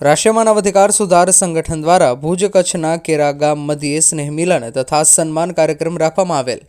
રાષ્ટ્રીય માનવાધિકાર સુધાર સંગઠન દ્વારા ભુજ કચ્છના કેરા ગામ મધ્યે સ્નેહ મિલન તથા સન્માન કાર્યક્રમ રાખવામાં આવેલ.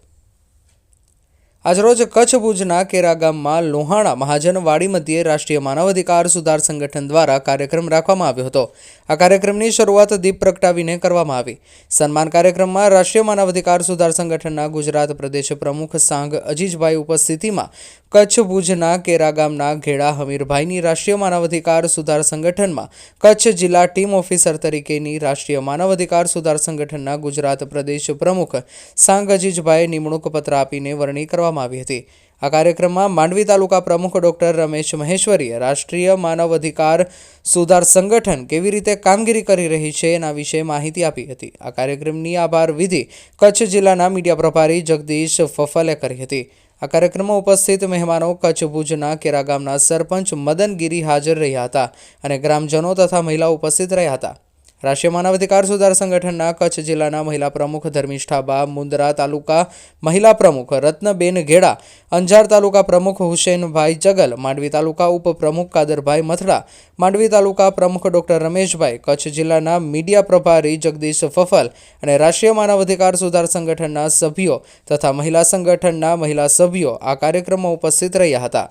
આજરોજ કચ્છ ભુજના કેરા ગામમાં લોહાણા મહાજન વાડી મધ્યે રાષ્ટ્રીય માનવ અધિકાર સુધાર સંગઠન દ્વારા કાર્યક્રમ રાખવામાં આવ્યો હતો. આ કાર્યક્રમની શરૂઆત દીપ પ્રગટાવીને કરવામાં આવી. સન્માન કાર્યક્રમમાં રાષ્ટ્રીય માનવ અધિકાર સુધાર સંગઠનના ગુજરાત પ્રદેશ પ્રમુખ સાંગ અજીજભાઈ ઉપસ્થિતિમાં કચ્છ ભુજના કેરા ગામના ઘેડા હમીરભાઈની રાષ્ટ્રીય માનવ અધિકાર સુધાર સંગઠનમાં કચ્છ જિલ્લા ટીમ ઓફિસર તરીકેની રાષ્ટ્રીય માનવ અધિકાર સુધાર સંગઠનના ગુજરાત પ્રદેશ પ્રમુખ સાંગ અજીજભાઈ નિમણૂક પત્ર આપીને વરણી કરવામાં આવી હતી. આ કાર્યક્રમમાં માંડવી તાલુકા પ્રમુખ ડોક્ટર રમેશ મહેશ્વરીએ રાષ્ટ્રીય માનવ અધિકાર સુધાર સંગઠન કેવી રીતે કામગીરી કરી રહી છે એના વિશે માહિતી આપી હતી. આ કાર્યક્રમની આભાર વિધિ કચ્છ જિલ્લાના મીડિયા પ્રભારી જગદીશ ફફલે કરી હતી. આ કાર્યક્રમમાં ઉપસ્થિત મહેમાનો કચ્છ ભુજના કેરા ગામના સરપંચ મદનગીરી હાજર રહ્યા હતા અને ગ્રામજનો તથા મહિલાઓ ઉપસ્થિત રહ્યા હતા. રાષ્ટ્રીય માનવાધિકાર સુધાર સંગઠનના કચ્છ જિલ્લાના મહિલા પ્રમુખ ધર્મિષ્ઠાબા મુંદરા તાલુકા મહિલા પ્રમુખ રત્નબેન ઘેડા, અંજાર તાલુકા પ્રમુખ હુસેનભાઈ જગલ, માંડવી તાલુકા ઉપપ્રમુખ કાદરભાઈ મથડા, માંડવી તાલુકા પ્રમુખ ડોક્ટર રમેશભાઈ, કચ્છ જિલ્લાના મીડિયા પ્રભારી જગદીશ ફફલ અને રાષ્ટ્રીય માનવાધિકાર સુધાર સંગઠનના સભ્યો તથા મહિલા સંગઠનના મહિલા સભ્યો આ કાર્યક્રમમાં ઉપસ્થિત રહ્યા હતા.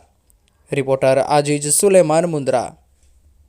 રિપોર્ટર આજીજ સુલેમાન મુંદ્રા.